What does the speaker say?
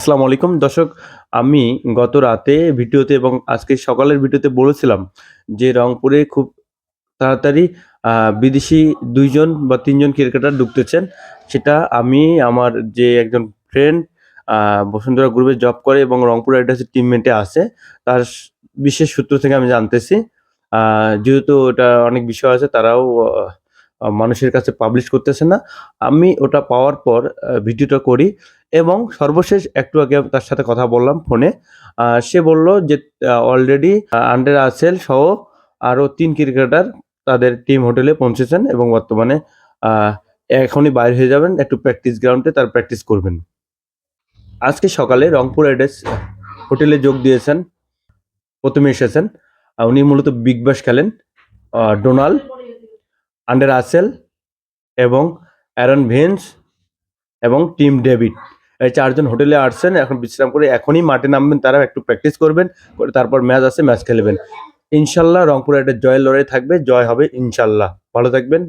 আসসালামু আলাইকুম। দর্শক, আমি গত রাতে ভিডিওতে এবং আজকে সকালের ভিডিওতে বলেছিলাম যে রংপুরে খুব তাড়াতাড়ি বিদেশি দুইজন বা তিনজন ক্রিকেটার ঢুকতেছেন। সেটা আমি, আমার যে একজন ফ্রেন্ড বসুন্ধরা গ্রুপে জব করে এবং রংপুর রাইডার্সের টিমমেটে আছে। তার বিশেষ সূত্র থেকে আমি জানতেছি। যেহেতু ওটা অনেক বিষয় আছে, তারাও মানুষের কাছে পাবলিশ করতেছে না। আমি ওটা পাওয়ার পর ভিডিওটা করি এবং সর্বশেষ একটু আগে তার সাথে কথা বললাম ফোনে। সে বলল যে অলরেডি আন্ডার আসেল সহ আরও তিন ক্রিকেটার তাদের টিম হোটেলে পৌঁছেছেন এবং বর্তমানে এখনই বাইরে হয়ে যাবেন। একটু প্র্যাকটিস গ্রাউন্ডে তার প্র্যাকটিস করবেন। আজকে সকালে রংপুর রাইডার্স হোটেলে যোগ দিয়েছেন, প্রথমে এসেছেন। উনি মূলত বিগ ব্যাশ খেলেন ডোনাল্ড আন্ডার আসেল এবং অ্যারন ভেন্স এবং টিম ডেভিড। এই চারজন হোটেলে আসছেন, এখন বিশ্রাম করে এখনই মাঠে নামবেন, তারা একটু প্র্যাকটিস করবেন, করে তারপর ম্যাচ আসে ম্যাচ খেলবেন। ইনশাল্লাহ রংপুরে একটা জয়ের লড়াই থাকবে, জয় হবে ইনশাল্লাহ। ভালো থাকবেন।